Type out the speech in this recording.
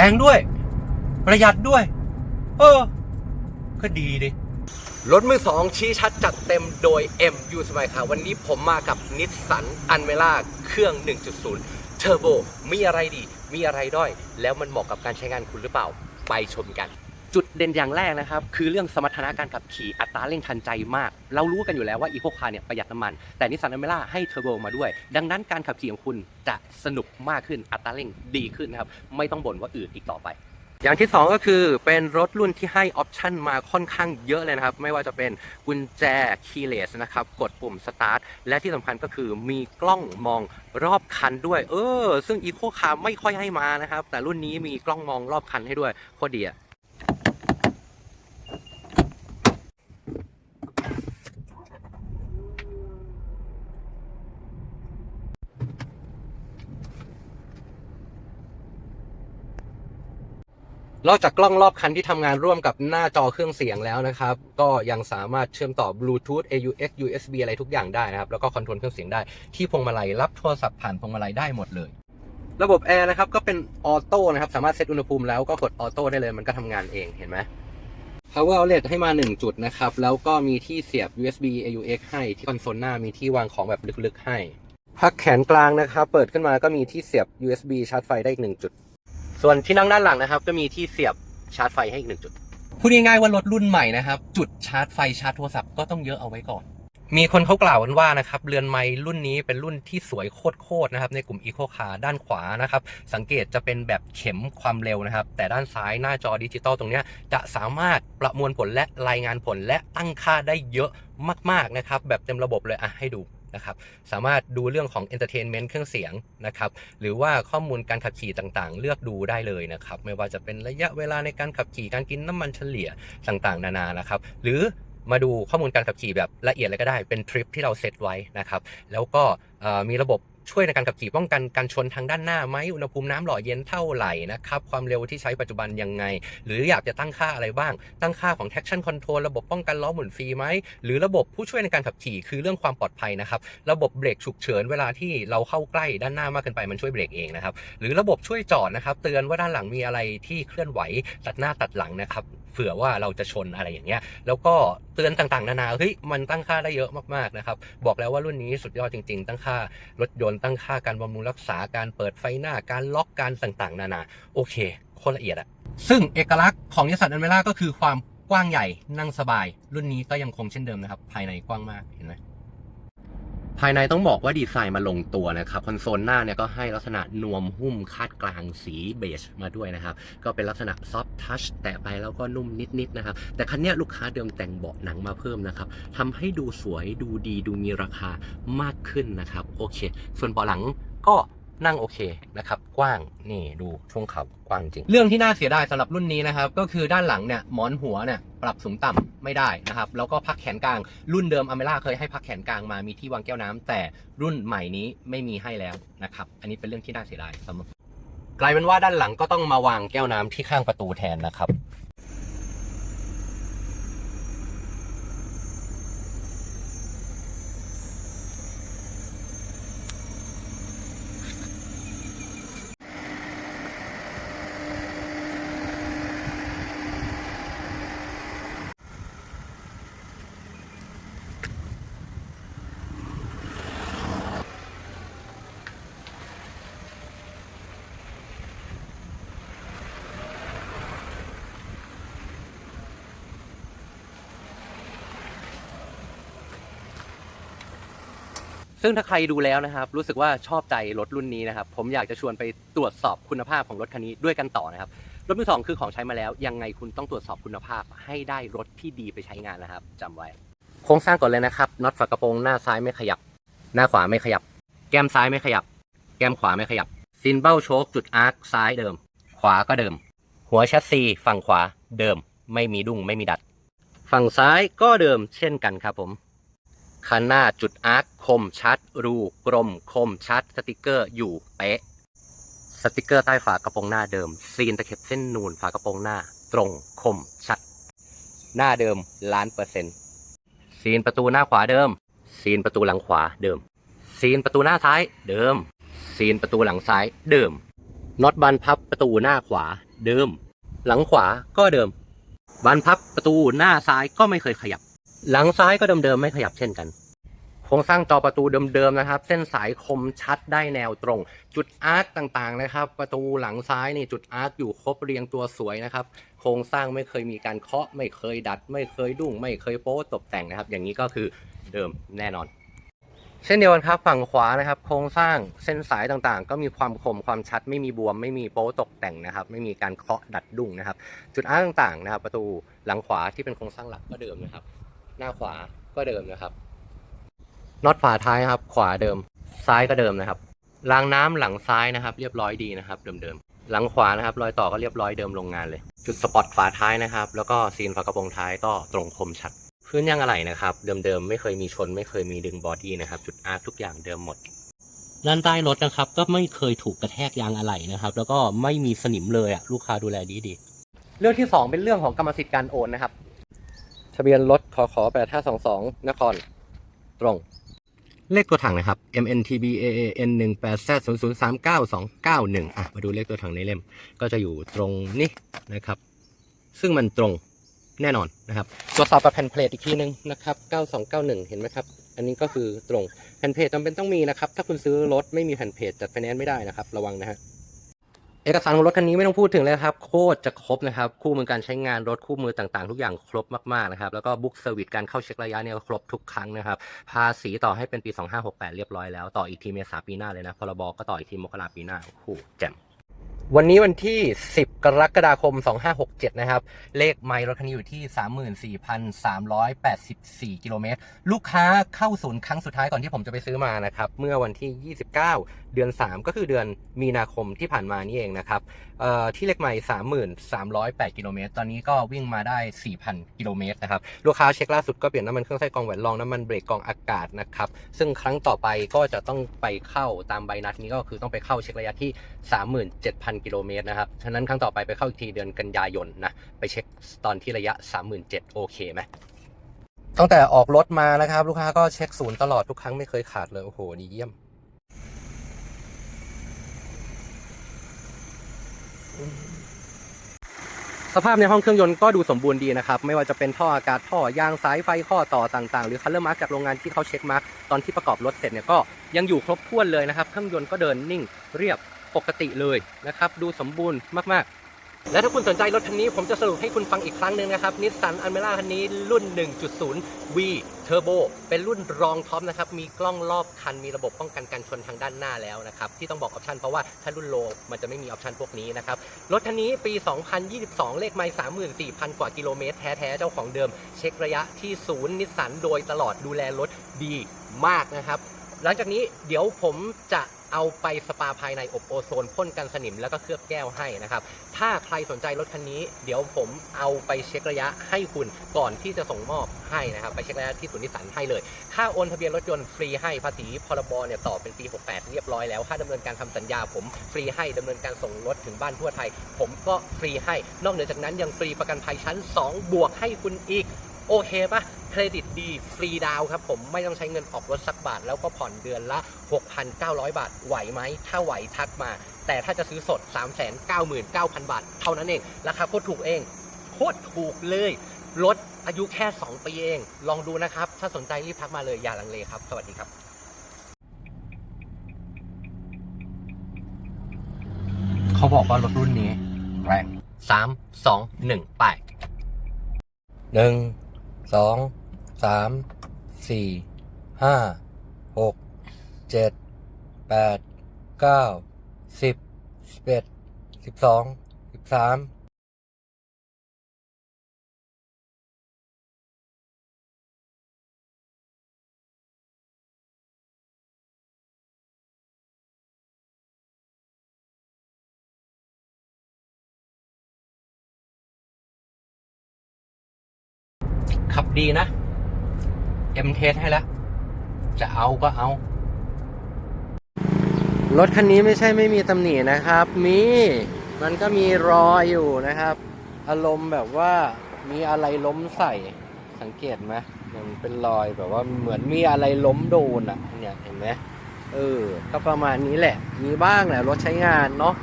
แรงด้วย ประหยัดด้วย เออ ก็ดีดิรถมือสองชี้ชัดจัดเต็มโดย M U สมัยค่ะ วันนี้ผมมากับนิสสันอันเมล่าเครื่อง 1.0 เทอร์โบ มีอะไรดี มีอะไรด้อย แล้วมันเหมาะกับการใช้งานคุณหรือเปล่า ไปชมกัน จุดเด่นอย่างแรกนะครับ คือเรื่องสมรรถนะการขับขี่อัตราเร่งทันใจมาก เรารู้กันอยู่แล้วว่าอีโคคาร์เนี่ยประหยัดน้ำมัน แต่นิสสันอเมร่าให้เทอร์โบมาด้วย ดังนั้นการขับขี่ของคุณจะสนุกมากขึ้นอัตราเร่งดีขึ้นนะครับไม่ต้องบ่นว่าอืดอีกต่อไป อย่างที่ 2 ก็คือเป็นรถรุ่นที่ให้ออปชันมาค่อนข้างเยอะเลยนะครับ ไม่ว่าจะเป็นกุญแจคีย์เลสนะครับกดปุ่มสตาร์ทและที่สำคัญก็คือมีกล้องมองรอบคันด้วย เออ ซึ่งอีโคคาร์ไม่ค่อยให้มานะครับแต่รุ่นนี้มีกล้องมองรอบคันให้ด้วยโคตรดีอะ นอกจากกล้องรอบคันที่ทำงานร่วมกับหน้าจอเครื่องเสียงแล้วนะครับ ก็ยังสามารถเชื่อมต่อบลูทูธ AUX USB อะไรทุกอย่างได้นะครับ แล้วก็คอนโทรลเครื่องเสียงได้ที่พวงมาลัยรับโทรศัพท์ผ่านพวงมาลัยได้หมดเลย ระบบแอร์นะครับก็เป็นออโต้นะครับ สามารถเซตอุณหภูมิแล้วก็กดออโต้ได้เลยมันก็ทำงานเองเห็นไหม power outlet ให้มา 1 จุดนะครับ แล้วก็มีที่เสียบ USB AUX ให้ที่คอนโซลหน้ามีที่วางของแบบลึกๆให้ พักแขนกลางนะครับ เปิดขึ้นมาก็มีที่เสียบ USB ชาร์จไฟได้อีกหนึ่งจุด ส่วนที่นั่งด้านหลังนะครับ ก็มีที่เสียบชาร์จไฟให้อีกหนึ่งจุดพูดง่ายๆว่ารถรุ่นใหม่นะครับ จุดชาร์จไฟชาร์จโทรศัพท์ก็ต้องเยอะเอาไว้ก่อน มีคนเขากล่าวกันว่านะครับเรือนไม้รุ่นนี้เป็นรุ่นที่สวยโคตรๆนะครับ ในกลุ่มอีโคคาร์ด้านขวานะครับ สังเกตจะเป็นแบบเข็มความเร็วนะครับ แต่ด้านซ้ายหน้าจอดิจิตอลตรงนี้จะสามารถประมวลผลและรายงานผลและตั้งค่าได้เยอะมากๆนะครับ แบบเต็มระบบเลยอะให้ดู นะครับสามารถดูเรื่องของเอนเตอร์เทนเมนต์เครื่องเสียงนะครับหรือว่าข้อมูลการขับขี่ต่างๆ เลือกดูได้เลยนะครับไม่ว่าจะเป็นระยะเวลาในการขับขี่การกินน้ำมันเฉลี่ยต่างๆ นานานะครับหรือมาดูข้อมูลการขับขี่แบบละเอียดเลยก็ได้เป็นทริปที่เราเซตไว้นะครับแล้วก็มีระบบ ช่วยในการขับขี่ป้องกันการชนทางด้านหน้าไหมอุณหภูมิน้ำหล่อเย็นเท่าไหร่นะครับความเร็วที่ใช้ปัจจุบันยังไง หรืออยากจะตั้งค่าอะไรบ้าง ตั้งค่าของ traction control ระบบป้องกันล้อหมุนฟรีไหมหรือระบบผู้ช่วยในการขับขี่คือเรื่องความปลอดภัยนะครับระบบเบรกฉุกเฉินเวลาที่เราเข้าใกล้ด้านหน้ามากเกินไปมันช่วยเบรกเองนะครับหรือระบบช่วยจอดนะครับเตือนว่าด้านหลังมีอะไรที่เคลื่อนไหวตัดหน้าตัดหลังนะครับ เผื่อว่าเราจะชนอะไรอย่างเงี้ย แล้วก็เตือนต่างๆ นานาเฮ้ยมันตั้งค่าได้เยอะมากๆนะครับ บอกแล้วว่ารุ่นนี้สุดยอดจริง ๆ ตั้งค่ารถยนต์ตั้งค่าการบำรุงรักษาการเปิดไฟหน้าการล็อกการต่างๆ นานา โอเคโคตรละเอียดอะซึ่งเอกลักษณ์ของนิสสันอันเมล่าก็คือความกว้างใหญ่นั่งสบาย รุ่นนี้ก็ยังคงเช่นเดิมนะครับ ภายในกว้างมากเห็นไหม ภายในต้องบอกว่าดีไซน์มาลงตัวนะครับคอนโซลหน้าเนี่ยก็ให้ลักษณะนวมหุ้มคาดกลางสีเบจมาด้วยนะครับ ก็เป็นลักษณะซอฟทัชแตะไปแล้วก็นุ่มนิดๆนะครับ แต่คันนี้ลูกค้าเดิมแต่งเบาะหนังมาเพิ่มนะครับทำให้ดูสวยดูดีดูมีราคามากขึ้นนะครับ โอเค ส่วนเบาะหลังก็ นั่งโอเคนะครับกว้างนี่ดูช่วงเขากว้างจริง เรื่องที่น่าเสียดายสำหรับรุ่นนี้นะครับก็คือด้านหลังเนี่ยหมอนหัวเนี่ยปรับสูงต่ำไม่ได้นะครับแล้วก็พักแขนกลางรุ่นเดิมอเมร่าเคยให้พักแขนกลางมามีที่วางแก้วน้ำแต่รุ่นใหม่นี้ไม่มีให้แล้วนะครับอันนี้เป็นเรื่องที่น่าเสียดายสำหรับกลายเป็นว่าด้านหลังก็ต้องมาวางแก้วน้ำที่ข้างประตูแทนนะครับ ซึ่งถ้าใครดูแล้วนะครับ รู้สึกว่าชอบใจรถรุ่นนี้นะครับ ผมอยากจะชวนไปตรวจสอบคุณภาพของรถคันนี้ด้วยกันต่อนะครับ รถมือสองคือของใช้มาแล้ว ยังไงคุณต้องตรวจสอบคุณภาพให้ได้รถที่ดีไปใช้งานนะครับจำไว้ โครงสร้างก่อนเลยนะครับน็อตฝากระโปรงหน้าซ้ายไม่ขยับ หน้าขวาไม่ขยับ แก้มซ้ายไม่ขยับ แก้มขวาไม่ขยับซินเบ้าโชคจุดอาร์คซ้ายเดิม ขวาก็เดิม หัวแชสซีฝั่งขวาเดิม ไม่มีดุ้งไม่มีดัด ฝั่งซ้ายก็เดิมเช่นกันครับผม คันหน้าจุดอาร์คคมชัด รูกลมคมชัด สติกเกอร์อยู่เป๊ะ สติกเกอร์ใต้ฝากระโปรงหน้าเดิม ซีนตะเข็บเส้นนูนฝากระโปรงหน้า ตรงคมชัด หน้าเดิมล้านเปอร์เซ็นต์ซีนประตูหน้าขวาเดิม ซีนประตูหลังขวาเดิม ซีนประตูหน้าซ้ายเดิม ซีนประตูหลังซ้ายเดิมน็อตบานพับประตูหน้าขวาเดิม หลังขวาก็เดิมบานพับประตูหน้าซ้ายก็ไม่เคยขยับ หลังซ้ายก็เดิมๆไม่ขยับเช่นกันโครงสร้างจอประตูเดิมๆนะครับ เส้นสายคมชัดได้แนวตรง จุดอาร์คต่างๆนะครับ ประตูหลังซ้ายนี่จุดอาร์คอยู่ครบเรียงตัวสวยนะครับ โครงสร้างไม่เคยมีการเคาะ ไม่เคยดัด ไม่เคยดุ้ง ไม่เคยโป๊ตกแต่งนะครับ อย่างนี้ก็คือเดิมแน่นอน เช่นเดียวกันครับฝั่งขวานะครับ โครงสร้างเส้นสายต่างๆ ก็มีความคมความชัด ไม่มีบวม ไม่มีโป๊ตกแต่งนะครับ ไม่มีการเคาะดัดดุ้งนะครับ จุดอาร์คต่างๆนะครับ ประตูหลังขวาที่เป็นโครงสร้างหลักก็เดิมนะครับ หน้าขวาก็เดิมนะครับน็อตฝาท้ายครับ ขวาเดิม ซ้ายก็เดิมนะครับรางน้ำหลังซ้ายนะครับ เรียบร้อยดีนะครับเดิมๆหลังขวานะครับ รอยต่อก็เรียบร้อยเดิมโรงงานเลย จุดสปอตฝาท้ายนะครับ แล้วก็ซีนฝากระโปรงท้ายก็ตรงคมชัดพื้นยางอะไหล่นะครับ เดิมๆไม่เคยมีชน ไม่เคยมีดึงบอดี้นะครับจุดอาร์ทุกอย่างเดิมหมดด้านใต้รถนะครับ ก็ไม่เคยถูกกระแทกยางอะไหล่นะครับ แล้วก็ไม่มีสนิมเลยอะลูกค้าดูแลดีดีๆเรื่องที่สองเป็นเรื่องของกรรมสิทธิ์การโอนนะครับ ทะเบียนรถขอขอ8522 นคร ตรง เลขตัวถังนะครับ MNTB AAN 1 8 Z 0 0 3 9 2 9 1อะ มาดูเลขตัวถังในเล่ม ก็จะอยู่ตรงนี้นะครับ ซึ่งมันตรงแน่นอนนะครับ ตรวจสอบกับแผ่นเพลทอีกทีนึงนะครับ 9291 เห็นไหมครับ อันนี้ก็คือตรง แผ่นเพจจำเป็นต้องมีนะครับ ถ้าคุณซื้อรถไม่มีแผ่นเพจจัดไฟแนนซ์ไม่ได้นะครับ ระวังนะฮะ เอกสารของรถคันนี้ไม่ต้องพูดถึงเลยครับ โคตรจะครบนะครับ คู่มือการใช้งานรถคู่มือต่างๆ ทุกอย่างครบมากๆนะครับ แล้วก็บุ๊กเซอร์วิสการเข้าเช็คระยะเนี่ยครบทุกครั้งนะครับ ภาษีต่อให้เป็นปี 2568 เรียบร้อยแล้ว ต่ออีกทีเมษาปีหน้าเลยนะพรบก็ต่ออีกทีมกราปีหน้าโอ้โหแจ่ม วันนี้วันที่ 10 กรกฎาคม 2567 นะครับ เลขไมล์รถคันนี้อยู่ที่ 34,384 กิโลเมตร ลูกค้าเข้าศูนย์ครั้งสุดท้ายก่อนที่ผมจะไปซื้อมานะครับ เมื่อวันที่ 29 เดือน 3 ก็คือเดือนมีนาคมที่ผ่านมานี่เองนะครับ ที่เลขไมล์33,308กิโลเมตร ตอนนี้ก็วิ่งมาได้ 4,000 กิโลเมตรนะครับ ลูกค้าเช็คล่าสุดก็เปลี่ยนน้ำมันเครื่องไส้กรองแหวนรองน้ำมันเบรกกองอากาศนะครับ ซึ่งครั้งต่อไปก็จะต้องไปเข้าตามใบนัดนี้ก็คือต้องไปเข้าเช็คระยะที่ 37,000 กิโลเมตรนะครับ ฉะนั้นครั้งต่อไปไปเข้าอีกทีเดือนกันยายนนะ ไปเช็คตอนที่ระยะ 37,000 โอเคไหมตั้งแต่ออกรถมานะครับ ลูกค้าก็เช็คศูนย์ตลอดทุกครั้งไม่เคยขาดเลย โอ้โหดีเยี่ยม สภาพในห้องเครื่องยนต์ก็ดูสมบูรณ์ดีนะครับ ไม่ว่าจะเป็นท่ออากาศท่อยางสายไฟข้อต่อต่าง ๆ หรือคัลเลอร์มาร์กจากโรงงานที่เขาเช็คมาร์กตอนที่ประกอบรถเสร็จเนี่ยก็ยังอยู่ครบถ้วนเลยนะครับ เครื่องยนต์ก็เดินนิ่งเรียบปกติเลยนะครับ ดูสมบูรณ์มากๆ และถ้าคุณสนใจรถคันนี้ผมจะสรุปให้คุณฟังอีกครั้งหนึ่งนะครับนิสสันอัลเมร่าคันนี้รุ่น 1.0 V Turbo เป็นรุ่นรองท็อปนะครับ มีกล้องรอบคัน มีระบบป้องกันการชนทางด้านหน้าแล้วนะครับ ที่ต้องบอกออปชันเพราะว่าถ้ารุ่นโลมันจะไม่มีออปชันพวกนี้นะครับ รถคันนี้ปี 2022 เลขไมล์34,000 กว่ากิโลเมตร แท้ๆ เจ้าของเดิม เช็คระยะที่ศูนย์นิสสันโดยตลอดดูแลรถดีมากนะครับหลังจากนี้เดี๋ยวผมจะ เอาไปสปาภายในอบโอโซนพ่นกันสนิมแล้วก็เคลือบแก้วให้นะครับ ถ้าใครสนใจรถคันนี้ เดี๋ยวผมเอาไปเช็คระยะให้คุณก่อนที่จะส่งมอบให้นะครับ ไปเช็คระยะที่ศูนย์นิสสันให้เลย ค่าโอนทะเบียนรถยนต์ฟรีให้ภาษีพรบเนี่ยต่อเป็นปี 68 เรียบร้อยแล้ว ค่าดำเนินการทำสัญญา ผมฟรีให้ดำเนินการส่งรถถึงบ้านทั่วไทย ผมก็ฟรีให้ นอกเหนือจากนั้นยังฟรีประกันภัยชั้น 2 บวกให้คุณอีก โอเคปะเครดิตดีฟรีดาวน์ครับผมไม่ต้องใช้เงินออกรถสักบาท แล้วก็ผ่อนเดือนละ 6,900 บาท ไหวไหม ถ้าไหวทักมา แต่ถ้าจะซื้อสด 399,000 บาท เท่านั้นเอง ราคาโคตรถูกเองโคตรถูกเลยรถอายุแค่ 2 ปีเอง ลองดูนะครับ ถ้าสนใจรีบทักมาเลยอย่าลังเลครับ สวัสดีครับเขาบอกว่ารถรุ่นนี้ แรงสามสองหนึ่งไปหนึ่ง สองสามสี่ห้าหกเจ็ดแปดเก้าสิบสิบเอ็ดสิบสองสิบสาม ขับดีนะ เอ็มเทสให้แล้ว จะเอาก็เอา รถคันนี้ไม่ใช่ไม่มีตำหนินะครับ มี มันก็มีรอยอยู่นะครับ อารมณ์แบบว่ามีอะไรล้มใส่ สังเกตไหมมันเป็นรอยแบบว่าเหมือนมีอะไรล้มโดนอะ เนี่ยเห็นไหมเออ ก็ประมาณนี้แหละ มีบ้างแหละรถใช้งานเนาะ